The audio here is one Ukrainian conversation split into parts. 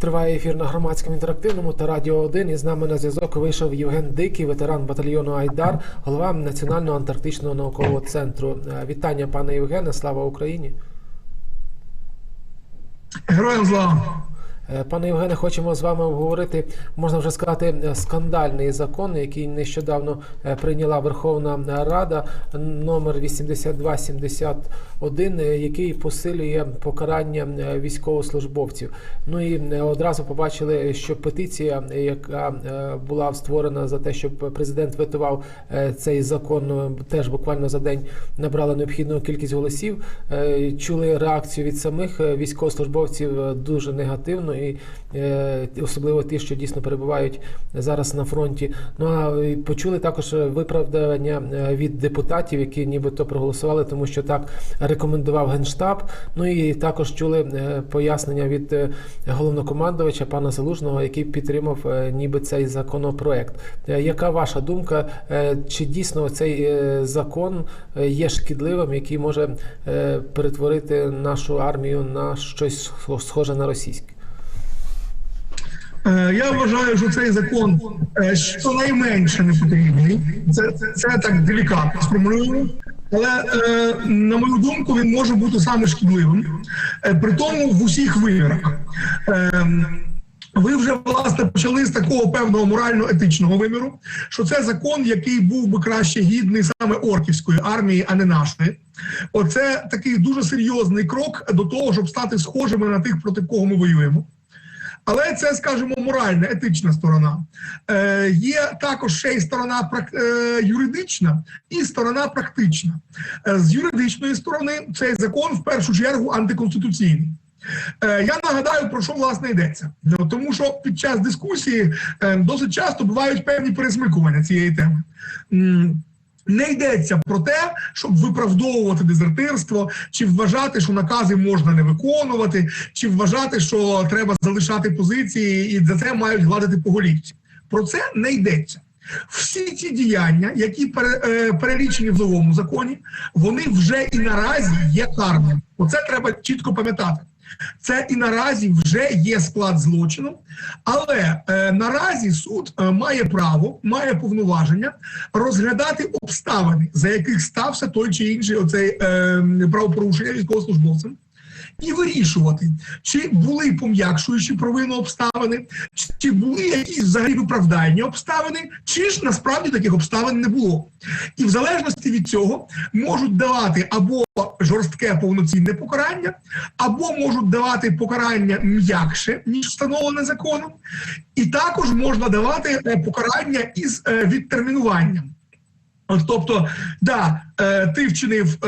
Триває ефір на громадському інтерактивному та радіо 1. І з нами на зв'язок вийшов Євген Дикий, ветеран батальйону Айдар, голова Національного антарктичного наукового центру. Е, Вітання, пане Євгене, слава Україні. Героям слава! Е, Пане Євгене, хочемо з вами обговорити, можна вже сказати, е, скандальний закон, який нещодавно е, прийняла Верховна Рада, номер 8271, е, який посилює покарання військовослужбовців. Ну і одразу побачили, що петиція, яка була створена за те, щоб президент ветував е, цей закон, теж буквально за день набрала необхідну кількість голосів. Чули реакцію від самих військовослужбовців дуже негативно, і е, особливо ті, що дійсно перебувають зараз на фронті. Ну а почули також виправдання е, від депутатів, які нібито проголосували, тому що так рекомендував генштаб. Ну і також чули е, пояснення від головнокомандувача пана Залужного, який підтримав ніби цей законопроект. Яка ваша думка? Чи дійсно цей закон є шкідливим, який може перетворити нашу армію на щось схоже на російське? Е, Я вважаю, що цей закон е, щонайменше не потрібний. Це, це, так делікатно сформулюємо. Але е, на мою думку, він може бути саме шкідливим, при тому в усіх вимірах. Ви вже власне почали з такого певного морально-етичного виміру, що це закон, який був би краще гідний саме орківської армії, а не нашої. Оце такий дуже серйозний крок до того, щоб стати схожими на тих, проти кого ми воюємо. Але це, скажімо, моральна, етична сторона. Е, є також ще й сторона е, юридична і сторона практична. Е, з юридичної сторони цей закон в першу чергу антиконституційний. Е, Я нагадаю, про що власне йдеться. Тому що під час дискусії досить часто бувають певні пересмикування цієї теми. Не йдеться про те, щоб виправдовувати дезертирство, чи вважати, що накази можна не виконувати, чи вважати, що треба залишати позиції і за це мають гладити по голівці. Про це не йдеться. Всі ці діяння, які е, перелічені в новому законі, вони вже і наразі є карними. Оце треба чітко пам'ятати. Це і наразі вже є склад злочину, але е, наразі суд е, має право, має повноваження розглядати обставини, за яких стався той чи інший оцей е, правопорушення військовослужбовцем. І вирішувати, чи були пом'якшуючі провину обставини, чи були якісь взагалі виправдальні обставини, чи ж насправді таких обставин не було. І в залежності від цього можуть давати або жорстке повноцінне покарання, або можуть давати покарання м'якше, ніж встановлене законом, і також можна давати е, покарання із е, відтермінуванням. Тобто, да, е, ти вчинив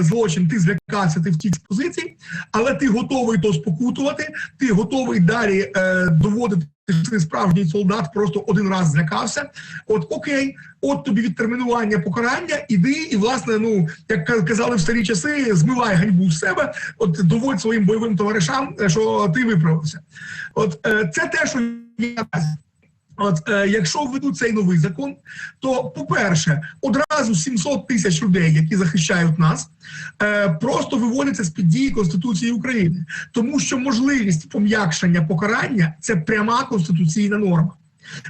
злочин, ти злякався, ти втік з позицій, але ти готовий то спокутувати, ти готовий далі доводити, ти справжній солдат, просто один раз злякався. От окей, от тобі відтермінування покарання, іди і, власне, ну як казали в старі часи, змивай ганьбу з себе, от доводь своїм бойовим товаришам, е, що ти виправився. От е, це те, що наразі. От е, якщо введуть цей новий закон, то по-перше, одразу 700 тисяч людей, які захищають нас, е, просто виводяться з під дії Конституції України, тому що можливість пом'якшення покарання це пряма конституційна норма.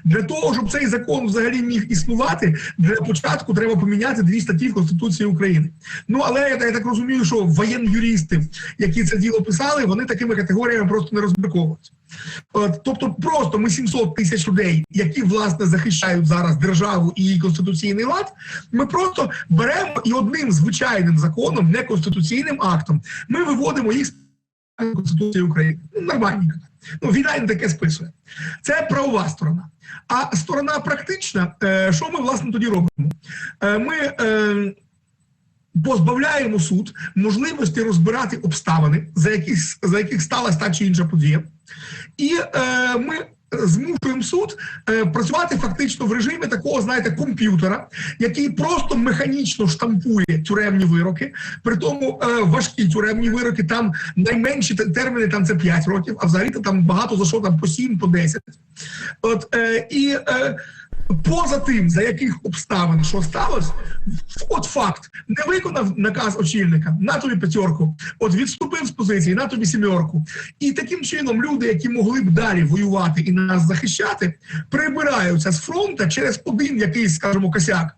Для того, щоб цей закон взагалі міг існувати, для початку треба поміняти дві статті в Конституції України. Ну але я, я так розумію, що воєнюристи, які це діло писали, вони такими категоріями просто не розбірковуються. Тобто, просто ми 700 тисяч людей, які власне захищають зараз державу і її конституційний лад. Ми просто беремо і одним звичайним законом, не конституційним актом, ми виводимо їх з Конституції України. Ну, нормальненько. Ну, війна не таке списує. Це правова сторона. А сторона практична, е, що ми власне тоді робимо? Е, ми е, позбавляємо суд можливості розбирати обставини, за яких, за яких сталася та чи інша подія. І ми змушуємо суд е, працювати фактично в режимі такого, знаєте, комп'ютера, який просто механічно штампує тюремні вироки. При тому е, важкі тюремні вироки, там найменші терміни там це 5 років, а взагалі то там багато за що там по 7, по 10. От е, і поза тим, за яких обставин що сталося, от факт не виконав наказ очільника на тобі п'ятерку, от відступив з позиції на тобі сімерку. І таким чином люди, які могли б далі воювати і нас захищати, прибираються з фронту через один якийсь, скажімо, косяк.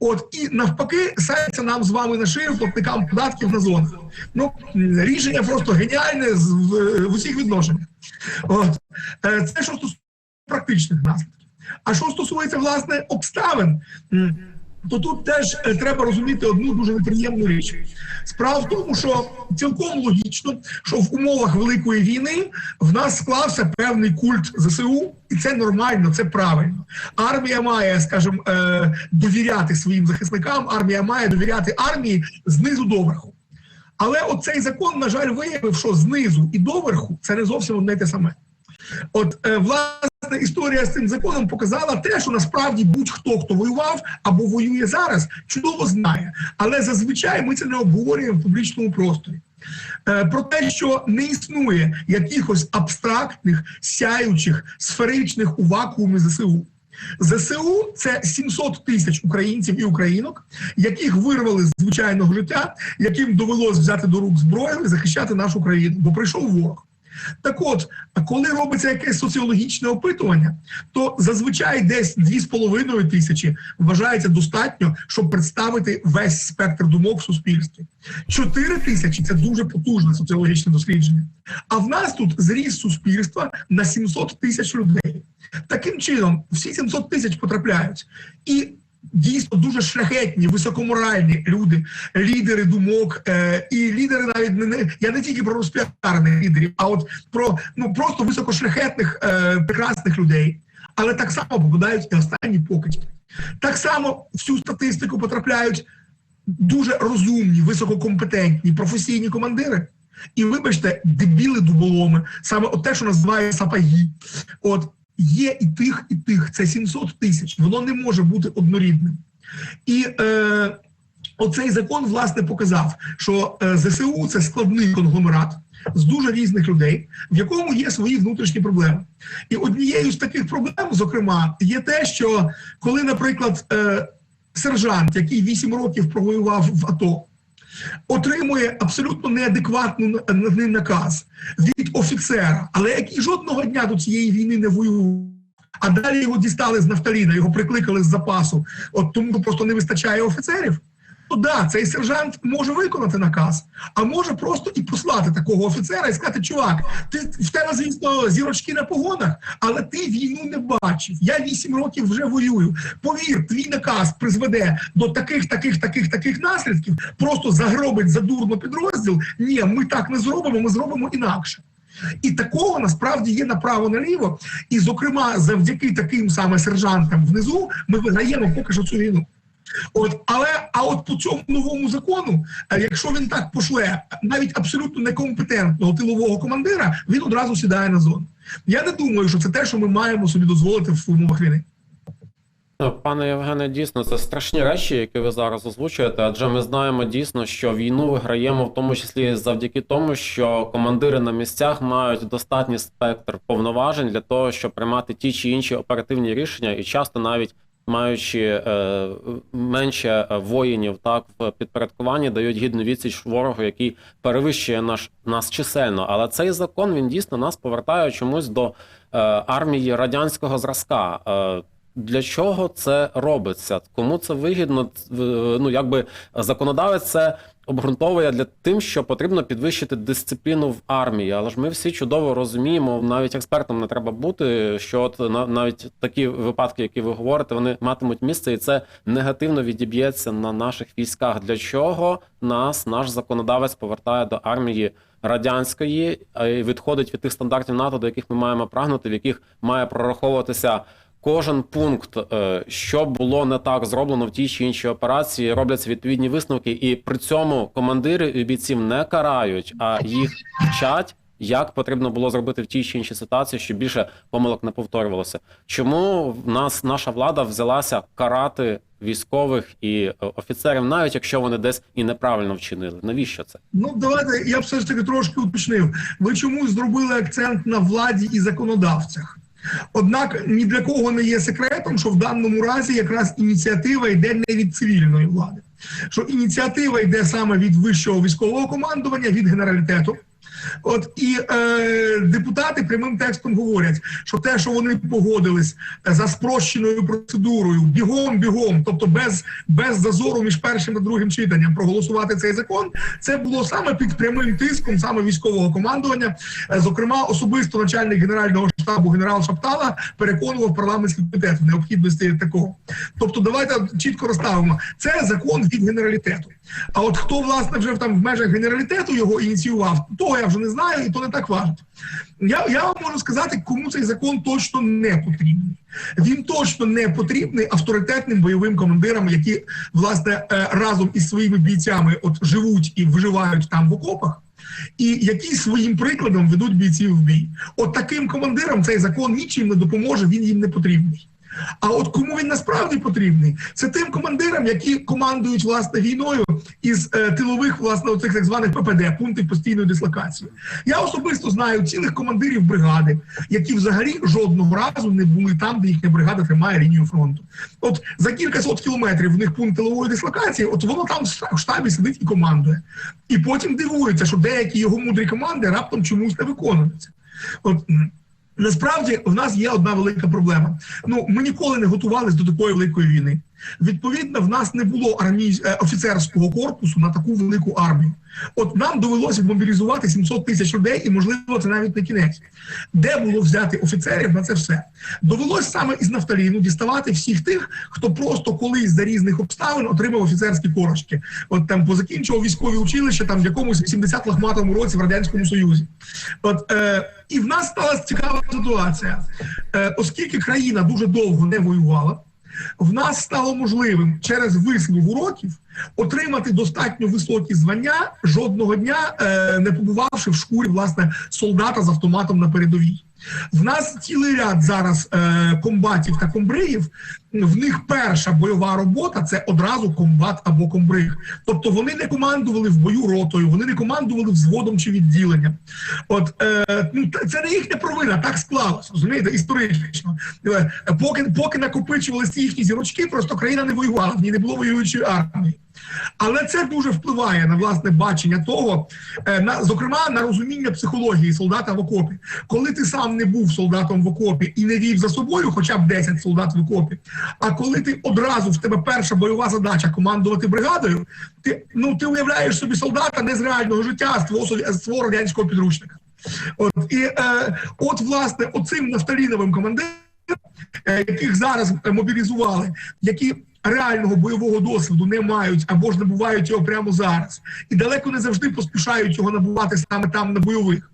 От і навпаки, сається нам з вами на шию платникам податків на зону. Ну рішення просто геніальне в, в усіх відношеннях. От Е, це що стосується практичних наслідків. А що стосується власне обставин, то тут теж е, треба розуміти одну дуже неприємну річ. Справа в тому, що цілком логічно, що в умовах великої війни в нас склався певний культ ЗСУ, і це нормально, це правильно. Армія має, скажімо, е, довіряти своїм захисникам, армія має довіряти армії знизу до верху. Але оцей закон, на жаль, виявив, що знизу і до верху це не зовсім одне те саме. От е, власне історія з цим законом показала те, що насправді будь-хто, хто воював або воює зараз, чудово знає. Але зазвичай ми це не обговорюємо в публічному просторі. Е, Про те, що не існує якихось абстрактних, сяючих, сферичних у вакуумі ЗСУ. ЗСУ це 700 тисяч українців і українок, яких вирвали з звичайного життя, яким довелось взяти до рук зброю і захищати нашу країну, бо прийшов ворог. Так от, коли робиться якесь соціологічне опитування, то зазвичай десь 2,5 тисячі вважається достатньо, щоб представити весь спектр думок в суспільстві. 4 тисячі це дуже потужне соціологічне дослідження. А в нас тут зріс суспільства на 700 тисяч людей. Таким чином, всі 700 тисяч потрапляють. І дійсно дуже шляхетні, високоморальні люди, лідери думок, е, і лідери навіть не, я не тільки про розпіарених лідерів, а от про ну просто високошляхетних, е, прекрасних людей. Але так само попадають і останні покидьки. Так само в цю статистику потрапляють дуже розумні, висококомпетентні, професійні командири. І вибачте, дебіли дуболоми, саме от те, що називає сапаги. От є і тих, і тих. Це 700 тисяч. Воно не може бути однорідним. І е, оцей закон власне показав, що е, ЗСУ це складний конгломерат з дуже різних людей, в якому є свої внутрішні проблеми. І однією з таких проблем, зокрема, є те, що коли, наприклад, е, сержант, який 8 років провоював в АТО, отримує абсолютно ним наказ від офіцера, але який жодного дня до цієї війни не воював. А далі його дістали з нафталіна, його прикликали з запасу. От тому просто не вистачає офіцерів. То да, цей сержант може виконати наказ, а може просто і послати такого офіцера і сказати: чувак, ти в тебе, звісно, зірочки на погонах, але ти війну не бачив. Я вісім років вже воюю. Повір, твій наказ призведе до таких, таких, таких, таких наслідків. Просто загробить задурно підрозділ. Ні, ми так не зробимо, ми зробимо інакше. І такого насправді є направо наліво. І, зокрема, завдяки таким саме сержантам внизу ми виграємо поки що цю війну. От, але а от по цьому новому закону, е, якщо він так пошле навіть абсолютно некомпетентного тилового командира, він одразу сідає на зону. Я не думаю, що це те, що ми маємо собі дозволити в умовах війни. Ну, Пане Євгене, дійсно, це страшні речі, які ви зараз озвучуєте, адже ми знаємо дійсно, що війну виграємо в тому числі завдяки тому, що командири на місцях мають достатній спектр повноважень для того, щоб приймати ті чи інші оперативні рішення, і часто навіть маючи е, менше е, воїнів так в підпорядкуванні, дають гідну відсіч ворогу, який перевищує наш нас чисельно. Але цей закон він дійсно нас повертає чомусь до е, армії радянського зразка. Для чого це робиться? Кому це вигідно? Ну якби законодавець це обґрунтовує для тим, що потрібно підвищити дисципліну в армії. Але ж ми всі чудово розуміємо, навіть експертом не треба бути. Що от на- навіть такі випадки, які ви говорите, вони матимуть місце, і це негативно відіб'ється на наших військах. Для чого нас наш законодавець повертає до армії? Радянської й відходить від тих стандартів НАТО, до яких ми маємо прагнути, в яких має прораховуватися кожен пункт, е, що було не так зроблено в тій чи іншій операції, робляться відповідні висновки, і при цьому командири і бійців не карають, а їх вчать. Як потрібно було зробити в тій чи іншій ситуації, щоб більше помилок не повторювалося? Чому в нас наша влада взялася карати військових і е, офіцерів, навіть якщо вони десь і неправильно вчинили? Навіщо це? Ну давайте я б все ж таки трошки уточнив. Ви чомусь зробили акцент на владі і законодавцях. Однак ні для кого не є секретом, що в даному разі якраз ініціатива йде не від цивільної влади. що ініціатива йде саме від вищого військового командування, від генералітету. От і е, депутати прямим текстом говорять, що те, що вони погодились за спрощеною процедурою, бігом, бігом, тобто без, без зазору між першим та другим читанням, проголосувати цей закон, це було саме під прямим тиском саме військового командування. Е, Зокрема, особисто начальник генерального штабу генерал Шаптала переконував парламентський комітет в необхідності такого. Тобто, давайте чітко розставимо. Це закон від генералітету. А от хто власне вже там в межах генералітету його ініціював, того я вже не знаю, і то не так важливо. Я, я вам можу сказати, кому цей закон точно не потрібний. Він точно не потрібний авторитетним бойовим командирам, які власне е, разом із своїми бійцями от живуть і виживають там в окопах. І які своїм прикладом ведуть бійців в бій. От таким командирам цей закон нічим не допоможе, він їм не потрібний. А от кому він насправді потрібний, це тим командирам, які командують власне війною із е, тилових власне оцих так званих ППД, пунктів постійної дислокації. Я особисто знаю цілих командирів бригади, які взагалі жодного разу не були там, де їхня бригада тримає лінію фронту. От за кілька сот кілометрів в них пункт тилової дислокації, от воно там в штабі сидить і командує. І потім дивується, що деякі його мудрі команди раптом чомусь не виконуються. От Насправді в нас є одна велика проблема. Ну ми ніколи не готувалися до такої великої війни. Відповідно, в нас не було армій е, офіцерського корпусу на таку велику армію. От нам довелося мобілізувати 700 тисяч людей, і можливо, це навіть не кінець. Де було взяти офіцерів на це все? Довелося саме із нафталіну діставати всіх тих, хто просто колись за різних обставин отримав офіцерські корочки. От там позакінчував військові училища там в якомусь 80 лахматому році в радянському союзі. От е, і в нас сталася цікава ситуація, е, оскільки країна дуже довго не воювала. В нас стало можливим через вислів уроків отримати достатньо високі звання жодного дня, е, не побувавши в шкурі власне солдата з автоматом на передовій. В нас цілий ряд зараз е, комбатів та комбриїв. В них перша бойова робота це одразу комбат або комбриг. Тобто вони не командували в бою ротою, вони не командували взводом чи відділенням. От е, ну це не їхня провина, так склалось, розумієте, історично. Е, Поки поки накопичувалися їхні зірочки, просто країна не воювала, в ній не було воюючої армії. Але це дуже впливає на власне бачення того, е, на зокрема на розуміння психології солдата в окопі. Коли ти сам не був солдатом в окопі і не вів за собою хоча б 10 солдат в окопі, а коли ти одразу в тебе перша бойова задача командувати бригадою, ти ну ти уявляєш собі солдата не з реального життя, а з твого з свого радянського підручника. От і е, от власне оцим нафталіновим командиром е, яких зараз е, мобілізували, які реального бойового досвіду не мають або ж набувають його прямо зараз, і далеко не завжди поспішають його набувати саме там на бойових.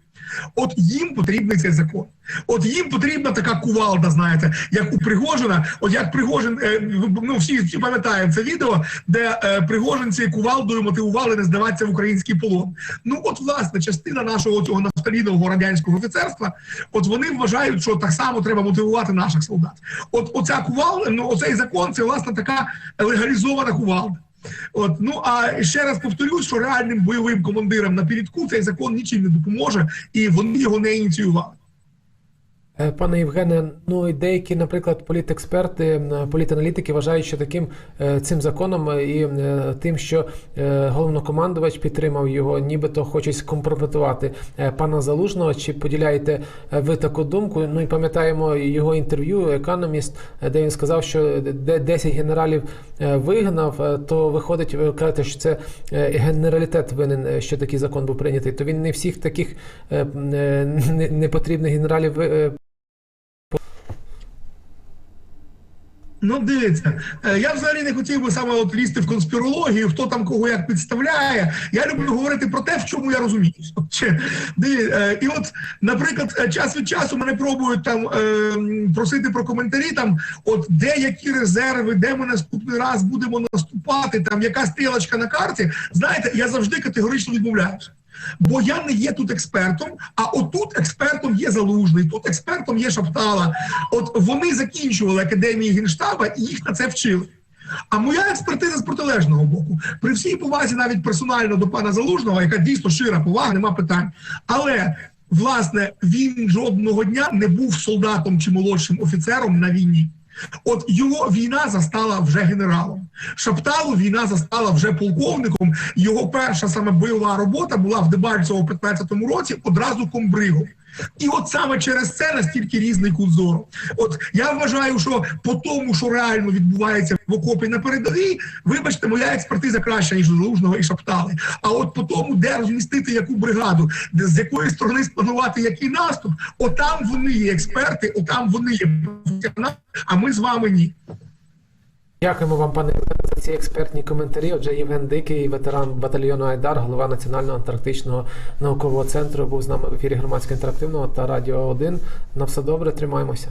От їм потрібний цей закон. От їм потрібна така кувалда, знаєте, як у Пригожина. От як Пригожин, е, ну всі, всі пам'ятають це відео, де е, пригожинці кувалдою мотивували не здаватися в український полон. Ну от власне частина нашого цього нафталінового радянського офіцерства, от вони вважають, що так само треба мотивувати наших солдат. От оця кувалда, ну оцей закон, це власне така легалізована кувалда. От ну а ще раз повторюсь, що реальним бойовим командирам на передку цей закон нічим не допоможе, і вони його не ініціювали. Е, Пане Євгене, ну і деякі, наприклад, політексперти, політаналітики вважають, що таким е, цим законом е, і тим, що головнокомандувач підтримав його, нібито хочуть скомпрометувати пана Залужного. Чи поділяєте ви таку думку? Ну і пам'ятаємо його інтерв'ю, економіст, де він сказав, що де 10 генералів вигнав, то виходить, ви кажете, що це генералітет винен, що такий закон був прийнятий. То він не всіх таких непотрібних генералів ви- е, Ну, дивіться, е, я взагалі не хотів би саме от лізти в конспірологію, хто там кого як підставляє. Я люблю говорити про те, в чому я диві- е, І от, наприклад, е, час від часу мене пробують там просити про коментарі, там от де які резерви, де ми наступний раз будемо наступати, там яка стрілочка на карті. Знаєте, я завжди категорично відмовляюся. Бо я не є тут експертом, а отут експертом є залужний, тут експертом є Шаптала. От вони закінчували академії генштаба і їх на це вчили. А моя експертиза з протилежного боку, при всій повазі, навіть персонально до пана Залужного, яка дійсно шира повага, нема питань. Але власне він жодного дня не був солдатом чи молодшим офіцером на війні. От його війна застала вже генералом. Шапталу війна застала вже полковником. Його перша саме бойова робота була в Дебальцево у 15-му році одразу комбригом. І от саме через це настільки різний кут зору. От я вважаю, що по тому, що реально відбувається в окопі на передовій, вибачте, моя експертиза краща ніж Залужного і Шаптали. А от по тому, де розмістити яку бригаду, де з якої сторони спланувати який наступ, отам вони є експерти, отам вони є а ми з вами ні. Дякуємо вам, пане Євгене, за ці експертні коментарі. Отже, Євген Дикий, ветеран батальйону Айдар, голова Національного антарктичного наукового центру, був з нами в ефірі громадського інтерактивного та радіо 1. На все добре, тримаємося.